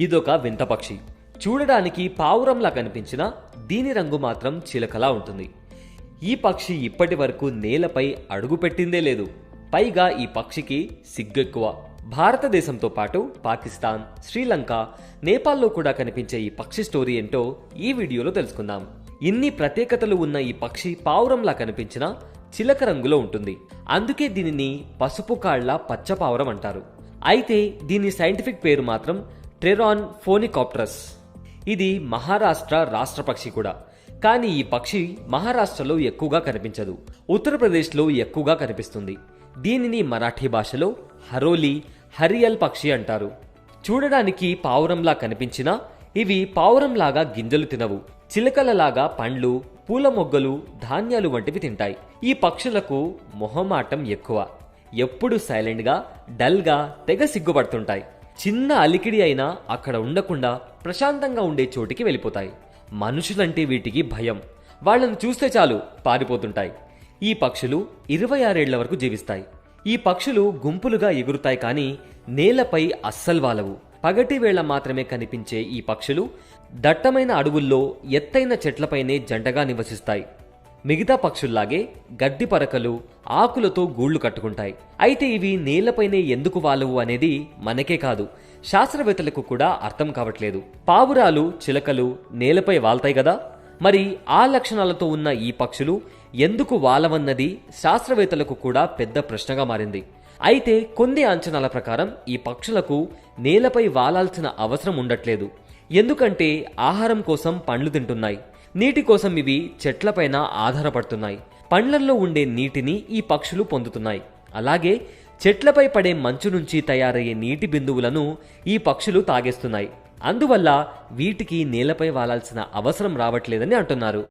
ఇదొక వింత పక్షి. చూడడానికి పావురంలా కనిపించినా దీని రంగు మాత్రం చిలకలా ఉంటుంది. ఈ పక్షి ఇప్పటి వరకు నేలపై అడుగు పెట్టిందే లేదు. పైగా ఈ పక్షికి సిగ్గెక్కువ. భారతదేశంతో పాటు పాకిస్తాన్ శ్రీలంక నేపాల్లో కూడా కనిపించే ఈ పక్షి స్టోరీ ఏంటో ఈ వీడియోలో తెలుసుకుందాం. ఇన్ని ప్రత్యేకతలు ఉన్న ఈ పక్షి పావురంలా కనిపించినా చిలక రంగులో ఉంటుంది. అందుకే దీనిని పసుపు కాళ్ళ పచ్చ పావురం అంటారు. అయితే దీని సైంటిఫిక్ పేరు మాత్రం ట్రెరాన్ ఫోనికాప్టరస్ ఇది మహారాష్ట్ర రాష్ట్ర పక్షి కూడా. కానీ ఈ పక్షి మహారాష్ట్రలో ఎక్కువగా కనిపించదు. ఉత్తరప్రదేశ్లో ఎక్కువగా కనిపిస్తుంది. దీనిని మరాఠీ భాషలో హరోలి హరియల్ పక్షి అంటారు. చూడడానికి పావురంలా కనిపించినా ఇవి పావురంలాగా గింజలు తినవు. చిలకలలాగా పండ్లు పూల మొగ్గలు ధాన్యాలు వంటివి తింటాయి. ఈ పక్షులకు మొహమాటం ఎక్కువ. ఎప్పుడు సైలెంట్గా డల్గా తెగ సిగ్గుపడుతుంటాయి. చిన్న అలికిడి అయినా అక్కడ ఉండకుండా ప్రశాంతంగా ఉండే చోటికి వెళ్ళిపోతాయి. మనుషులంటే వీటికి భయం. వాళ్ళను చూస్తే చాలు పారిపోతుంటాయి. ఈ పక్షులు ఇరవై ఆరేళ్ళ వరకు జీవిస్తాయి. ఈ పక్షులు గుంపులుగా ఎగురుతాయి కానీ నేలపై అస్సలు వాలవు. పగటి వేళ మాత్రమే కనిపించే ఈ పక్షులు దట్టమైన అడవుల్లో ఎత్తైన చెట్లపైనే జంటగా నివసిస్తాయి. మిగతా పక్షుల్లాగే గడ్డి పరకలు ఆకులతో గూళ్ళు కట్టుకుంటాయి. అయితే ఇవి నేలపైనే ఎందుకు వాలవు అనేది మనకే కాదు. శాస్త్రవేత్తలకు కూడా అర్థం కావట్లేదు. పావురాలు చిలకలు నేలపై వాల్తాయి కదా మరి ఆ లక్షణాలతో ఉన్న ఈ పక్షులు ఎందుకు వాలవన్నది శాస్త్రవేత్తలకు కూడా పెద్ద ప్రశ్నగా మారింది. అయితే కొన్ని అంచనాల ప్రకారం ఈ పక్షులకు నేలపై వాలాల్సిన అవసరం ఉండట్లేదు. ఎందుకంటే ఆహారం కోసం పండ్లు తింటున్నాయి. నీటి కోసం ఇవి చెట్లపైన ఆధారపడుతున్నాయి. పండ్లల్లో ఉండే నీటిని ఈ పక్షులు పొందుతున్నాయి. అలాగే చెట్లపై పడే మంచు నుంచి తయారయ్యే నీటి బిందువులను ఈ పక్షులు తాగేస్తున్నాయి. అందువల్ల వీటికి నేలపై వాలాల్సిన అవసరం రావట్లేదని అంటున్నారు.